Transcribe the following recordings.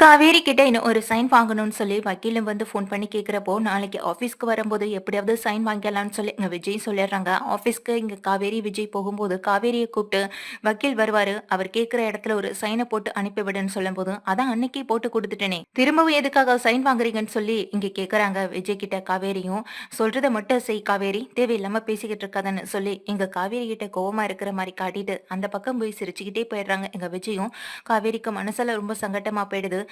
காவேரி கிட்ட இன்னும் ஒரு சைன் வாங்கணும்னு சொல்லி வக்கீலும் வந்து ஃபோன் பண்ணி கேட்குறப்போ நாளைக்கு ஆஃபீஸ்க்கு வரும்போது எப்படியாவது சைன் வாங்கிக்கலாம்னு சொல்லி இங்கே விஜய் சொல்லிடுறாங்க. ஆஃபீஸ்க்கு இங்கே காவேரி விஜய் போகும்போது காவேரியை கூப்பிட்டு வக்கீல் வருவார். அவர் கேட்குற இடத்துல ஒரு சைனை போட்டு அனுப்பிவிடுன்னு சொல்லும்போது அதான் அன்னைக்கு போட்டு கொடுத்துட்டேனே. திரும்பவும் எதுக்காக சைன் வாங்குறீங்கன்னு சொல்லி இங்கே கேட்குறாங்க விஜய் கிட்ட காவேரியும். சொல்றதை மட்டும் செய் காவேரி. தேவையில்லாமல் பேசிக்கிட்டு இருக்காதன்னு சொல்லி இங்கே காவேரி கிட்ட கோவமாக இருக்கிற மாதிரி காட்டிட்டு அந்த பக்கம் போய் சிரிச்சுக்கிட்டே போயிடுறாங்க எங்கள் விஜயும். காவேரிக்கு மனசில் ரொம்ப சங்கட்டமாக போயிடுது.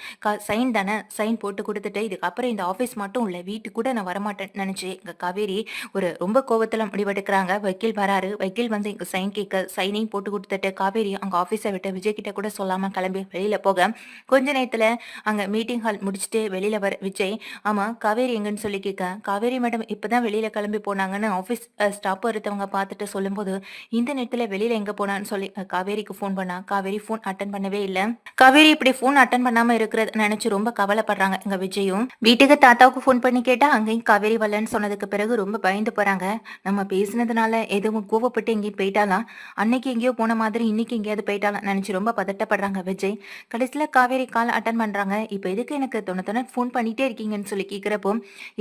சைன் தானே சைன் போட்டு கொடுத்துட்டு இதுக்கப்புறம் இந்த ஆஃபீஸ் மட்டும் இல்லை வீட்டுக்கு கூட நான் வரமாட்டேன்னு நினச்சி இங்கே காவேரி ஒரு ரொம்ப கோவத்தில் முடிவெடுக்கிறாங்க. வக்கீல் வராரு. வக்கீல் வந்து இங்கே சைன் கேட்க சைனையும் போட்டு கொடுத்துட்டு காவேரி அங்கே ஆஃபீஸை விட்டு விஜய் கிட்ட கூட சொல்லாமல் கிளம்பி வெளியில் போக. கொஞ்ச நேரத்தில் அங்கே மீட்டிங் ஹால் முடிச்சுட்டு வெளியில் வர விஜய் ஆமாம் காவேரி எங்கன்னு சொல்லி கேட்க. காவேரி மேடம் இப்போ தான் வெளியில் கிளம்பி போனாங்கன்னு ஆஃபீஸ் ஸ்டாப் ஒருத்தவங்க பார்த்துட்டு சொல்லும்போது இந்த நேரத்தில் வெளியில் எங்கே போனான்னு சொல்லி காவேரிக்கு ஃபோன் பண்ணா. காவேரி ஃபோன் அட்டன் பண்ணவே இல்லை. காவேரி இப்படி ஃபோன் அட்டன் பண்ணாமல் இருக்கிறத நினச்சி ரொம்ப கவலைப்படுறாங்க. எங்க விஜயும். வீட்டுக்கு தாத்தாவுக்கு ஃபோன் பண்ணி கேட்டால் அங்கேயும் காவேரி வரலன்னு சொன்னதுக்கு பிறகு ரொம்ப பயந்து போகிறாங்க நம்ம பேசினதுனால எதுவும் கோவப்பட்டு எங்கேயும் போயிட்டாலாம். அன்னைக்கு எங்கேயோ போன மாதிரி இன்னைக்கு எங்கேயாவது போயிட்டாலாம் நினச்சி ரொம்ப பதட்டப்படுறாங்க விஜய். கடைசியில் காவேரி கால் அட்டன் பண்ணுறாங்க இப்போ எதுக்கு எனக்கு தொண்ணு தொண்ணு ஃபோன் பண்ணிட்டே இருக்கீங்கன்னு சொல்லி கேட்குறப்போ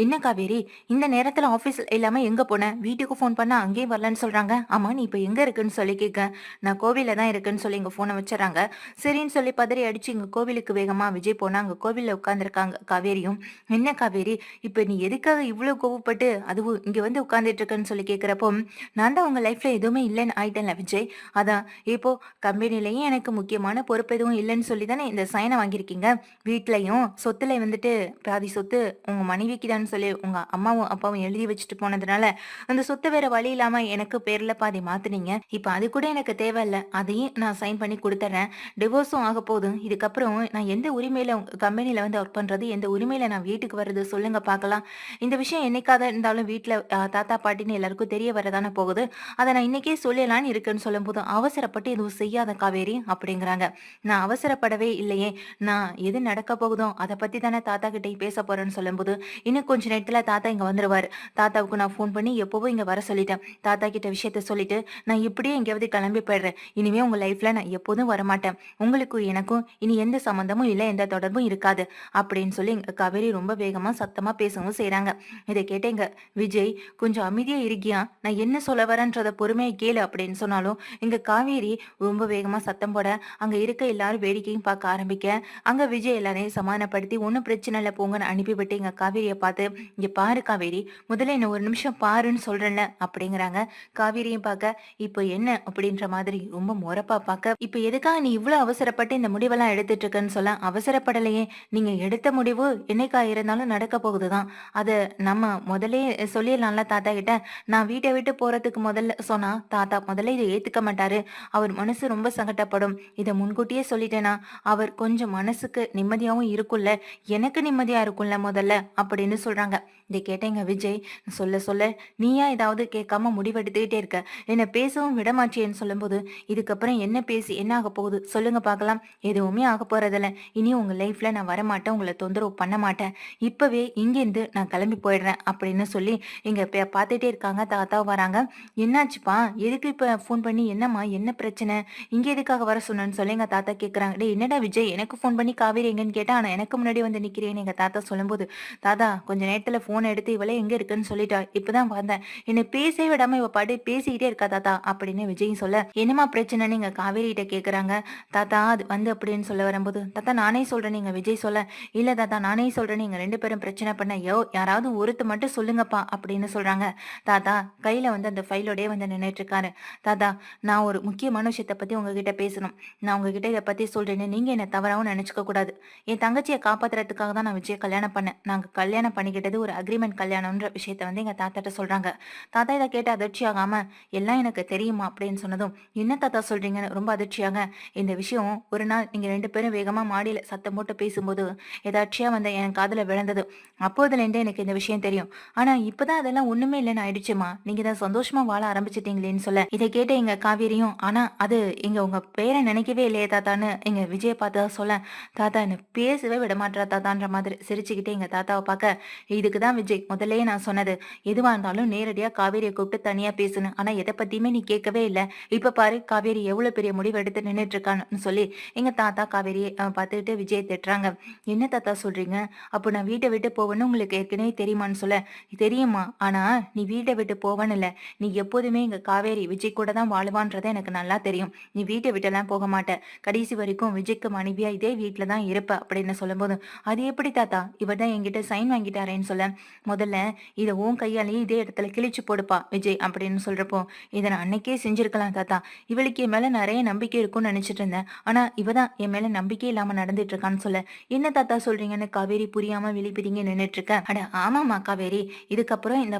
என்ன காவேரி இந்த நேரத்தில் ஆஃபீஸ் இல்லாமல் எங்கே போனேன் வீட்டுக்கு ஃபோன் பண்ணால் அங்கேயும் வரலன்னு சொல்கிறாங்க ஆமா நீ இப்போ எங்கே இருக்குன்னு சொல்லி கேட்க நான் கோவிலில் தான் இருக்குன்னு சொல்லி இங்கே ஃபோனை வச்சுறாங்க சரின்னு சொல்லி பதறி அடிச்சு இங்கே கோவிலுக்கு வேகமாக விஜய் போனா அங்க கோவிலில் உட்காந்துருக்காங்க காவேரியும் என்ன காவேரி? இப்போ நீ எதுக்காக இவ்வளோ கோவப்பட்டு அதுவும் இங்கே வந்து உட்காந்துட்டு இருக்கன்னு சொல்லி கேட்குறப்போ நான் தான் உங்கள் லைஃப்பில் எதுவுமே இல்லைன்னு ஆயிட்டேன்ல விஜய். அதான் இப்போ கம்பெனிலையும் எனக்கு முக்கியமான பொறுப்பு எதுவும் இல்லைன்னு சொல்லி தானே இந்த சைனை வாங்கியிருக்கீங்க. வீட்லையும் சொத்துல வந்துட்டு பாதி சொத்து உங்கள் மனைவிக்கு தான் சொல்லி உங்கள் அம்மாவும் அப்பாவும் எழுதி வச்சுட்டு போனதுனால அந்த சொத்து வேற வழி இல்லாமல் எனக்கு பேரில் பாதி மாத்துனீங்க. இப்போ அது கூட எனக்கு தேவையில்லை. அதையும் நான் சைன் பண்ணி கொடுத்துட்றேன் டிவோர்ஸும் ஆக போதும் இதுக்கப்புறம் நான் எந்த உரிமையில கம்பெனியில் வந்து ஒர்க் பண்ணுறது எந்த உரிமையில நான் வீட்டுக்கு வர்றது சொல்லுங்க பார்க்கலாம் இந்த விஷயம் என்னைக்காக இருந்தாலும் வீட்டில் தாத்தா பாட்டின்னு எல்லாருக்கும் தெரிய வரதானே போகுது. அதை நான் இன்னைக்கே சொல்லலான்னு இருக்குன்னு சொல்லும்போது அவசரப்பட்டு எதுவும் செய்யாத காவேரி அப்படிங்கிறாங்க. நான் அவசரப்படவே இல்லையே. நான் எது நடக்க போகுதோ அதை பற்றி தானே தாத்தா கிட்டே பேச போறேன்னு சொல்லும்போது இன்னும் கொஞ்ச நேரத்தில் தாத்தா இங்கே வந்துடுவார் தாத்தாவுக்கு நான் ஃபோன் பண்ணி எப்போவும் இங்கே வர சொல்லிட்டேன். தாத்தா கிட்ட விஷயத்த சொல்லிட்டு நான் இப்படியே எங்கேயாவது கிளம்பி போயிடுறேன். இனிமே உங்க லைஃப்ல நான் எப்போதும் வரமாட்டேன். உங்களுக்கும் எனக்கும் இனி எந்த சம்மந்தமும் இல்லை. எந்த தொடர்பும் இருக்காது அப்படின்னு சொல்லி எங்க காவேரி ரொம்ப வேகமா சத்தமா பேசவும் செய்யறாங்க இதை கேட்டேங்க விஜய் கொஞ்சம் அமைதியா இருக்கியா? நான் என்ன சொல்ல வரேன்றத பொறுமையை கேளு அப்படின்னு சொன்னாலும் இங்க காவேரி ரொம்ப வேகமா சத்தம் போட அங்க இருக்க எல்லாரும் வேடிக்கையும் பார்க்க ஆரம்பிக்க அங்க விஜய் எல்லாரையும் சமாதானப்படுத்தி ஒன்றும் பிரச்சனை இல்லை போங்கன்னு அனுப்பிவிட்டு எங்க காவேரியை பார்த்து இங்க பாரு காவேரி முதல்ல என்ன ஒரு நிமிஷம் பாருன்னு சொல்றேன்ல அப்படிங்கிறாங்க. காவேரியும் பார்க்க இப்போ என்ன? அப்படின்ற மாதிரி ரொம்ப முறப்பா பார்க்க இப்போ எதுக்காக நீ இவ்வளவு அவசரப்பட்டு இந்த முடிவெல்லாம் எடுத்துட்டு இருக்கன்னு சொல்ல அவசரப்படலையே. நீங்க எடுத்த முடிவு என்னைக்கா இருந்தாலும் நடக்க போகுதுதான். அதை நம்ம முதலே சொல்லிடலாம்ல தாத்தா கிட்ட. நான் வீட்டை விட்டு போறதுக்கு முதல்ல சொன்னா தாத்தா முதல்ல இதை ஏத்துக்க மாட்டாரு. அவர் மனசு ரொம்ப சங்கட்டப்படும் இதை முன்கூட்டியே சொல்லிட்டேனா அவர் கொஞ்சம் மனசுக்கு நிம்மதியாவும் இருக்கும்ல. எனக்கு நிம்மதியா இருக்கும்ல முதல்ல அப்படின்னு சொல்றாங்க. இதை கேட்டேங்க விஜய். சொல்ல சொல்ல நீயா ஏதாவது கேட்காம முடிவெடுத்துக்கிட்டே இருக்க. என்னை பேசவும் விடமாட்டியேன்னு சொல்லும்போது இதுக்கப்புறம் என்ன பேசி என்ன ஆக போகுது? சொல்லுங்க பார்க்கலாம். எதுவுமே ஆக போறதில்ல. இனி உங்க லைஃப்ல நான் வரமாட்டேன் உங்களை தொந்தரவு பண்ண மாட்டேன். இப்பவே இங்கேருந்து நான் கிளம்பி போயிடுறேன் அப்படின்னு சொல்லி இங்க பே- பார்த்துட்டே இருக்காங்க தாத்தா வராங்க. என்னாச்சுப்பா? எதுக்கு இப்ப ஃபோன் பண்ணி என்னம்மா? என்ன பிரச்சனை? இங்க எதுக்காக வர சொன்னேன்னு சொல்லி எங்க தாத்தா கேக்குறாங்க. டே என்னடா விஜய்? எனக்கு ஃபோன் பண்ணி காவேரி எங்கன்னு கேட்டா ஆனால் எனக்கு முன்னாடி வந்து நிக்கிறேன்னு எங்க தாத்தா சொல்லும்போது தாத்தா கொஞ்ச நேரத்துல போன் எடுத்து இவளே எங்க இருக்குன்னு சொல்லிட்டா? இப்பதான் வந்தேன். என்னை பேசவே விடாம இவ பாட்டு பேசிக்கிட்டே இருக்கா தாத்தா? அப்படின்னு விஜய் சொல்ல என்னம்மா பிரச்சனைன்னு எங்க காவேரி கிட்ட கேக்குறாங்க. தாத்தா அது வந்து அப்படின்னு சொல்ல வரும்போது தாத்தா நான் நானே சொல்றேன் நீங்க விஜய் சொல்ல இல்ல தாத்தா நானே சொல்றேன் நீங்க ரெண்டு பேரும் பிரச்சனை பண்ண யோ யாராவது ஒருத்த மட்டும் சொல்லுங்கப்பா அப்படின்னு சொல்றாங்க. தாத்தா கையில வந்து அந்த ஃபைலோடய வந்து நின்றுட்டு இருக்காரு. தாத்தா நான் ஒரு முக்கியமான விஷயத்தை பத்தி உங்ககிட்ட பேசணும். நான் உங்ககிட்ட இதை பத்தி சொல்றேன்னு நீங்க என்ன தவறாவும் நினைச்சுக்க கூடாது. என் தங்கச்சியை காப்பாத்துறதுக்காக தான் நான் விஜய் கல்யாணம் பண்ணேன். நாங்க கல்யாணம் பண்ணிக்கிட்டது ஒரு அக்ரிமெண்ட் கல்யாணம்ன்ற விஷயத்த வந்து எங்க தாத்தாட்ட சொல்றாங்க. தாத்தா இதை கேட்டு அதிர்ச்சி ஆகாமல் எல்லாம் எனக்கு தெரியுமா? அப்படின்னு சொன்னதும் என்ன தாத்தா சொல்றீங்கன்னு? ரொம்ப அதிர்ச்சியாக இந்த விஷயம் ஒரு நாள் நீங்க ரெண்டு பேரும் வேகமா மாடியில சத்தம் போட்டு பேசும்போது ஏதாச்சியா வந்து என் காதில் விழுந்தது. அப்போதுலேருந்தே எனக்கு இந்த விஷயம் தெரியும். ஆனா இப்பதான் அதெல்லாம் ஒண்ணுமே இல்லைன்னு ஆயிடுச்சுமா? நீங்க தான் சந்தோஷமா வாழ ஆரம்பிச்சிட்டீங்களேன்னு சொல்ல. இதை கேட்ட எங்க காவேரியும் ஆனா அது எங்க உங்க பேரை நினைக்கவே இல்லையே தாத்தான்னு எங்க விஜய பார்த்தா சொல்ல. தாத்தா என்ன பேசவே விட மாட்டா தாத்தான்ற மாதிரி சிரிச்சுக்கிட்டே எங்க தாத்தாவை பார்க்க இதுக்கு தான் விஜய் முதல்லயே நான் சொன்னது. எதுவா இருந்தாலும் நேரடியா காவேரியை கூப்பிட்டு தனியா பேசணும் ஆனா எதை பத்தியுமே நீ கேட்கவே இல்லை. இப்ப பாரு காவேரி எவ்வளவு பெரிய முடிவு எடுத்து நின்றுட்டு இருக்கான்னு சொல்லி எங்க தாத்தா காவேரியை பார்த்துட்டு சொல்லிட்டு விஜய் திட்டுறாங்க. என்ன தாத்தா சொல்றீங்க? அப்போ நான் வீட்டை விட்டு போவேன்னு உங்களுக்கு ஏற்கனவே தெரியுமான்னு சொல்ல. தெரியுமா ஆனா நீ வீட்டை விட்டு போவேன்னு இல்ல. நீ எப்போதுமே இங்க காவேரி விஜய் கூட தான் வாழுவான்றதை எனக்கு நல்லா தெரியும். நீ வீட்டை விட்டெல்லாம் போக மாட்ட. கடைசி வரைக்கும் விஜய்க்கு மனைவியா இதே வீட்டில் தான் இருப்ப அப்படின்னு சொல்லும்போது அது எப்படி தாத்தா? இவர் தான் என்கிட்ட சைன் வாங்கிட்டாரேன்னு சொல்ல. முதல்ல இதை உன் கையாலேயே இதே இடத்துல கிழிச்சு போடுப்பா விஜய் அப்படின்னு சொல்றப்போ இதை நான் அன்னைக்கே செஞ்சிருக்கலாம் தாத்தா. இவளுக்கு என் மேல நிறைய நம்பிக்கை இருக்கும்னு நினைச்சிட்டு இருந்தேன். ஆனா இவ தான் என் மேல நம்பிக்கை இல்லாம நடந்துட்டு இருக்கான்னு சொல்ல. என்ன தாத்தா சொல்றீங்கன்னு காவேரி புரியாம விழிப்பிடிங்க நின்னுட்டு இருக்க அட ஆமாமா காவேரி. இதுக்கப்புறம் இந்த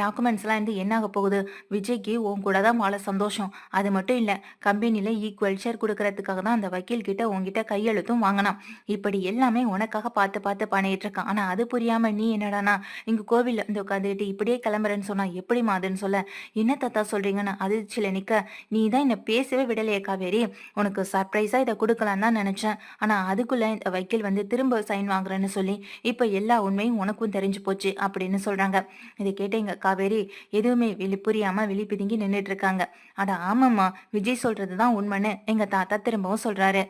டாக்குமெண்ட்ஸ் எல்லாம் இருந்து என்ன ஆக போகுது? விஜய்க்கு உன் கூட தான் வாழ சந்தோஷம். அது மட்டும் இல்ல கம்பெனில ஈக்குவல் ஷேர் கொடுக்கறதுக்காக தான் அந்த வக்கீல் கிட்ட உன்கிட்ட கையெழுத்தும் வாங்கினான். இப்படி எல்லாமே உனக்காக பார்த்து பார்த்து பண்ணிட்டு இருக்கான் ஆனா அது புரியாம நீ என்னடானா இங்க கோவில்ல வந்து உட்காந்துட்டு இப்படியே கிளம்புறேன்னு சொன்னா எப்படி அதுன்னு சொல்ல. என்ன தாத்தா சொல்றீங்கன்னு அதிர்ச்சியில நிக்க. நீ தான் என்ன பேசவே விடலையே காவேரி. உனக்கு சர்ப்ரைஸா இதை கொடுக்கலான்னு தான் நினைச்சேன். ஆனா அது இந்த வக்கீல் வந்து திரும்ப சைன் வாங்குறேன்னு சொல்லி இப்ப எல்லா உண்மையும் உனக்கும் தெரிஞ்சு போச்சு அப்படின்னு சொல்றாங்க. இதை கேட்டீங்க காவேரி எதுவுமே வெளி புரியாம வெளி பிதுங்கி நின்றுட்டு இருக்காங்க. அட ஆமாம்மா விஜய் சொல்றதுதான் உண்மைன்னு எங்க தாத்தா திரும்பவும் சொல்றாரு.